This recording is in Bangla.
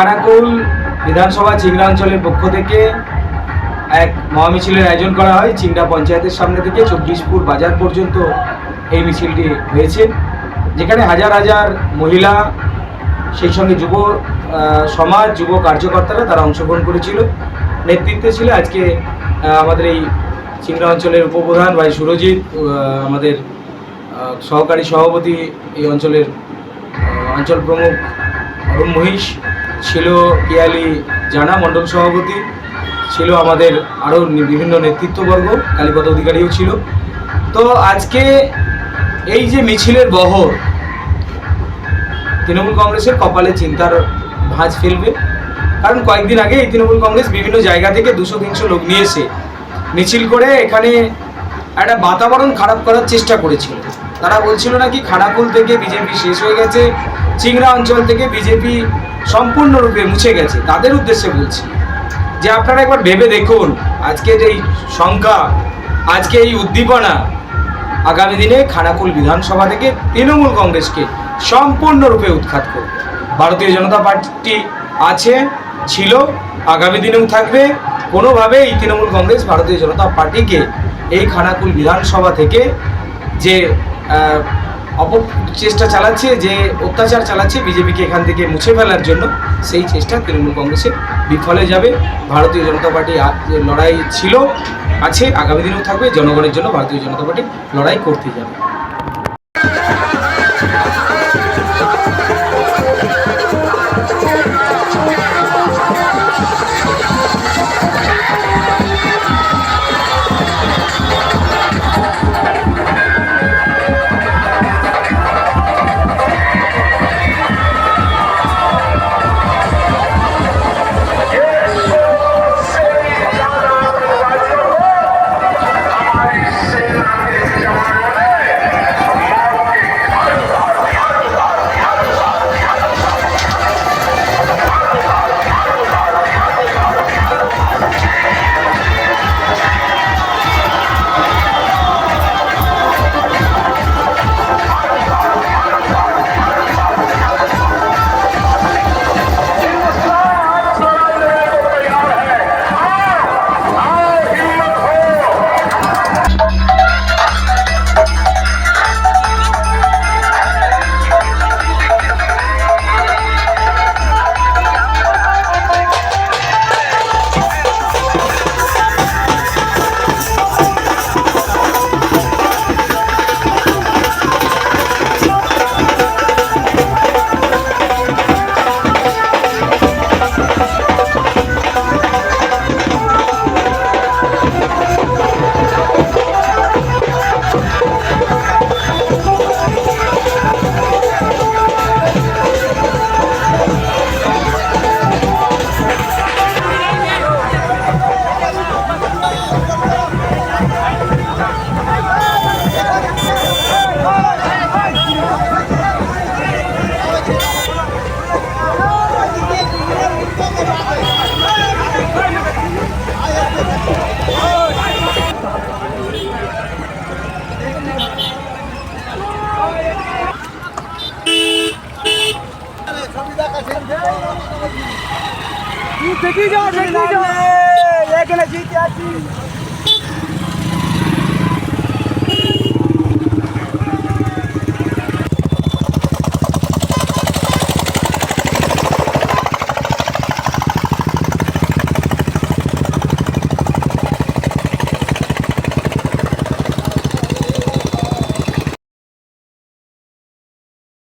খানাকুল বিধানসভা চিংড়া অঞ্চলের পক্ষ থেকে এক মহামিছিলের আয়োজন করা হয়। চিংড়া পঞ্চায়েতের সামনে থেকে চব্বিশপুর বাজার পর্যন্ত এই মিছিলটি হয়েছে, যেখানে হাজার হাজার মহিলা, সেই সঙ্গে যুব সমাজ, যুব কার্যকর্তারা তারা অংশগ্রহণ করেছিল। নেতৃত্বে ছিল আজকে আমাদের এই চিংড়া অঞ্চলের উপপ্রধান ভাই সুরজিৎ আমাদের সহকারী সভাপতি এই অঞ্চলের অঞ্চল প্রমুখ অরুণ মহিষ ছিল পিয়ালি জানা মণ্ডল সভাপতি, ছিল আমাদের আরও বিভিন্ন নেতৃত্ববর্গ, কালীপদ অধিকারীও ছিল। তো আজকে এই যে মিছিলের বহর, তৃণমূল কংগ্রেসের কপালে চিন্তার ভাঁজ ফেলবে। কারণ কয়েকদিন আগে এই তৃণমূল কংগ্রেস বিভিন্ন জায়গা থেকে দুশো, তিনশো লোক নিয়ে এসে মিছিল করে এখানে একটা বাতাবরণ খারাপ করার চেষ্টা করেছিল। তারা বলছিল নাকি খানাকুল থেকে বিজেপি শেষ হয়ে গেছে চিংড়া অঞ্চল থেকে বিজেপি সম্পূর্ণরূপে মুছে গেছে। তাদের উদ্দেশ্যে বলছি যে আপনারা একবার ভেবে দেখুন, আজকের এই সংখ্যা আজকে এই উদ্দীপনা আগামী দিনে খানাকুল বিধানসভা থেকে তৃণমূল কংগ্রেসকে সম্পূর্ণরূপে উৎখাত করবে। ভারতীয় জনতা পার্টি আছে, ছিল, আগামী দিনেও থাকবে। কোনোভাবেই তৃণমূল কংগ্রেস ভারতীয় জনতা পার্টিকে এই খানাকুল বিধানসভা থেকে যে আহ, অপচেষ্টা চালাচ্ছে যে অত্যাচার চালাচ্ছে বিজেপিকে এখান থেকে মুছে ফেলার জন্য সেই চেষ্টা তৃণমূল কংগ্রেসের বিফলে যাবে। ভারতীয় জনতা পার্টি লড়াই ছিল আছে আগামী দিনেও থাকবে জনগণের জন্য ভারতীয় জনতা পার্টি লড়াই করতে যাবে। দেখি যা দেখি যা এখানে জিতে আছি